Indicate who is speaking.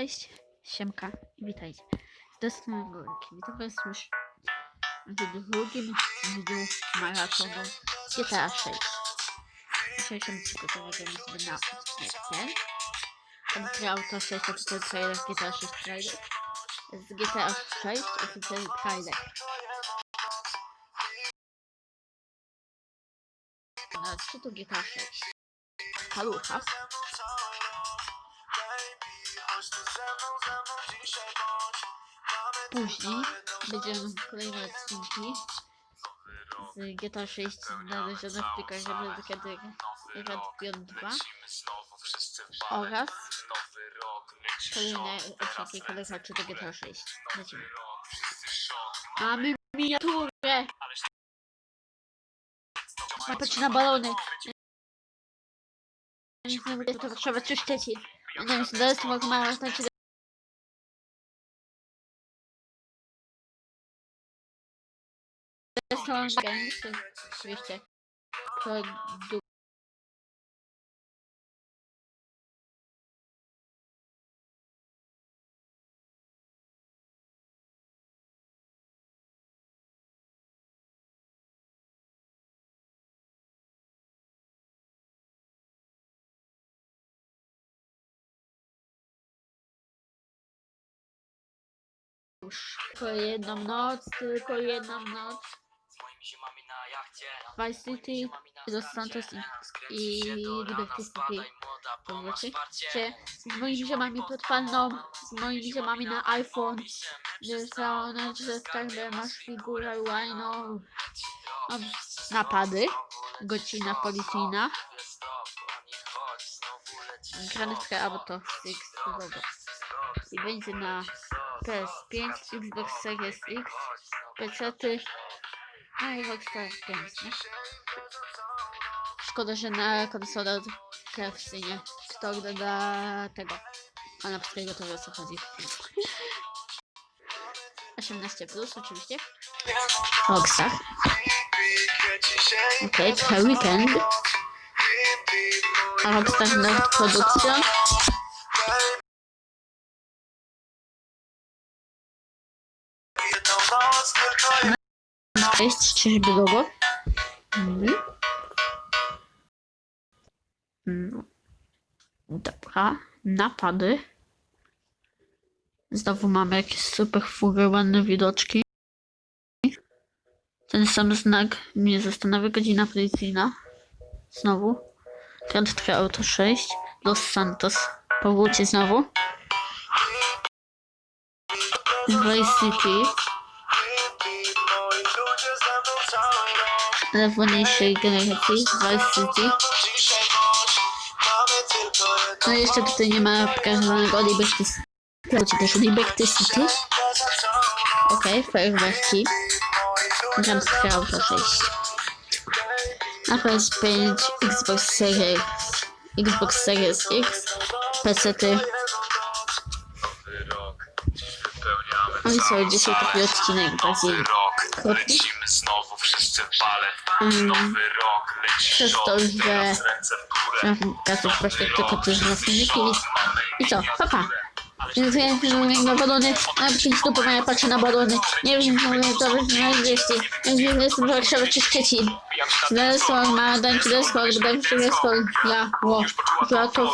Speaker 1: Cześć, siemka i witajcie. Destiny Górki. Witam was już w drugim dniu maratonu GTA 6. Dzisiaj się przygotowujemy sobie na odcinek ten. Ten grał to 6 oficjalny trailer GTA 6 trailer. Z GTA 6 oficjalny trailer. Co to GTA 6? Palucha. Później będziemy kolejne odcinki z GTA 6 znalezione w żeby kiedy Redpion 2 oraz kolejne odcinki kolejne czy do GTA 6. Lecimy. Mamy miniaturę! Patrz na balony! Nie wiem, to trzeba coś Szczecin. Nie wiem, to jest mogę mała znaczy Restaurant Games, oczywiście. Produkt już. Tylko jedną noc, tylko jedną noc.
Speaker 2: Na.
Speaker 1: Vice City, Los Santos i, i Liberty City. Zobaczcie, z moimi ziomami pod palną, z moimi ziomami na iPhone. Że skarby masz figurę. Mam napady, godzina policyjna. Granatkę albo to Six. I będzie na PS5, Xbox Series X, PC, no i Rockstar Games, nie? Szkoda, że na konsolę KFC nie. Kto ogląda tego? A na wszystkiego to wie o co chodzi. 18 plus oczywiście. Rockstar. Okej, okay, trochę weekend. A Rockstar nad produkcją. Jest czyżby logo? Mhm. Dobra, napady. Znowu mamy jakieś super fury, ładne widoczki. Ten sam znak mnie zastanawia, godzina policyjna. Znowu. Grand Theft Auto 6. Los Santos. Powróci znowu. Vice City. Najwolniejszej generacji. Vice City. No i jeszcze tutaj nie ma pokazanego Liberty City. Chodzi też Liberty City. Okej, okay, fajerwerki. Theft Auto 6. Na PS5, Xbox Series, Xbox Series X, PC. I co, dzisiaj taki odcinek bardziej
Speaker 2: rok,
Speaker 1: krótki.
Speaker 2: lecimy znowu wszyscy w balet.
Speaker 1: Mm.
Speaker 2: Nowy rok, leci
Speaker 1: Przez to, że-
Speaker 2: teraz
Speaker 1: właśnie tylko coś z nas nie I co, papa. Więc ja wiem na balony, na pięć tu ja patrzę na balony. Nie wiem, mówię, to będzie najwyższy. Nie wiem, jestem w Warszawie czy Szczecin.
Speaker 2: Na
Speaker 1: Desol, ma, dam ci desol, ci desol. Ja, ło, ja to